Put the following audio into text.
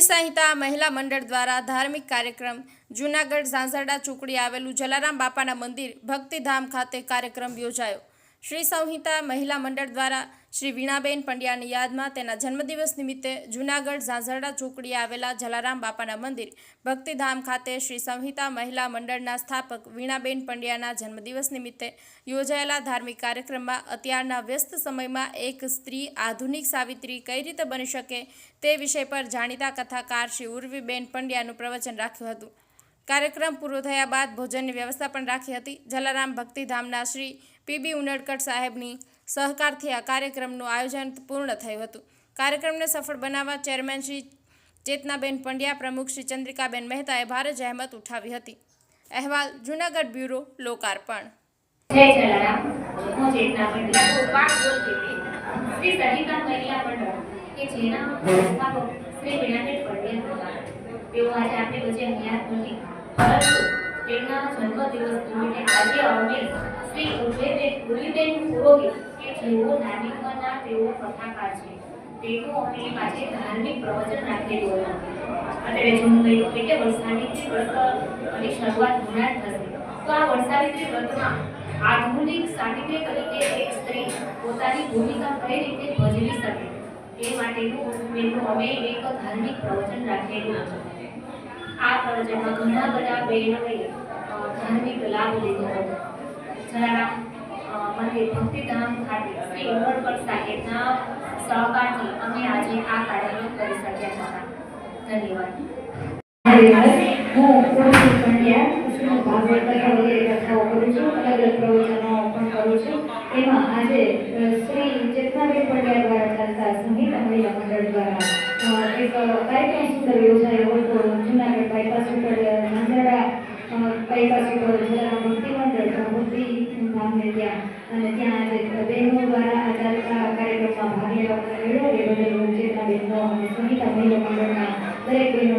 સંહિતા મહિલા મંડળ દ્વારા ધાર્મિક કાર્યક્રમ, જૂનાગઢ ઝાંઝરડા ચોકડી આવેલું જલારામ બાપાના મંદિર ભક્તિધામ ખાતે કાર્યક્રમ યોજાયો. શ્રી સંહિતા મહિલા મંડળ દ્વારા શ્રી વીણાબેન પંડ્યાની યાદમાં તેના જન્મદિવસ નિમિત્તે જૂનાગઢ ઝાંઝરડા ચોકડીએ આવેલા જલારામ બાપાના મંદિર ભક્તિધામ ખાતે શ્રી સંહિતા મહિલા મંડળના સ્થાપક વીણાબેન પંડ્યાના જન્મદિવસ નિમિત્તે યોજાયેલા ધાર્મિક કાર્યક્રમમાં અત્યારના વ્યસ્ત સમયમાં એક સ્ત્રી આધુનિક સાવિત્રી કઈ રીતે બની શકે તે વિષય પર જાણીતા કથાકાર શ્રી ઉર્વીબેન પંડ્યાનું પ્રવચન રાખ્યું હતું. કાર્યક્રમ પૂરો થયા બાદ ભોજનની વ્યવસ્થા પણ રાખી હતી. જલારામ ભક્તિધામના શ્રી પીબી ઉનડકટ સાહેબની સહકારથી આ કાર્યક્રમનું આયોજન પૂર્ણ થયું હતું. કાર્યક્રમને સફળ બનાવવા ચેરમેન શ્રી ચેતનાબેન પંડ્યા, પ્રમુખ શ્રી ચંદ્રિકાબેન મહેતાએ ભારે જહેમત ઉઠાવી હતી. અહેવાલ, જૂનાગઢ બ્યુરો, લોકાર્પણ. જેના સંસ્થાપક તેઓ આજે આપણી વચ્ચે અહીંયા શરૂઆત હમણાં થશે, તો આ વરસાદી વ્રતમાં આધુનિક સાહિત્ય તરીકે એક સ્ત્રી પોતાની ભૂમિકા કઈ રીતે ભજવી શકે એ માટેનું અમે એક ધાર્મિક પ્રવચન રાખેલું હતું આ પ્રવચનમાં ઘણા બધા બહેનોએ ધાર્મિક લાભ લીધો હતો. જલારામ મંદિર ભક્તિધામ ખાતે શ્રી ઉમરપર સાહેબના સહકારથી અમે આજે આ કાર્યક્રમ કરી શક્યા હતા. ધન્યવાદ. હું પુરુષ પંડ્યા, કૃષ્ણ ભાગવત કથા વગેરે કથાઓ કરું છું, અલગ અલગ પ્રવચનો પણ કરું છું. એમાં આજે શ્રી ચેતનાબેન પંડ્યા વડોદરા મૂર્તિ ત્યાં અને ત્યાં બહેનો દ્વારા આધાર કાર્યક્રમમાં ભાગ લેવા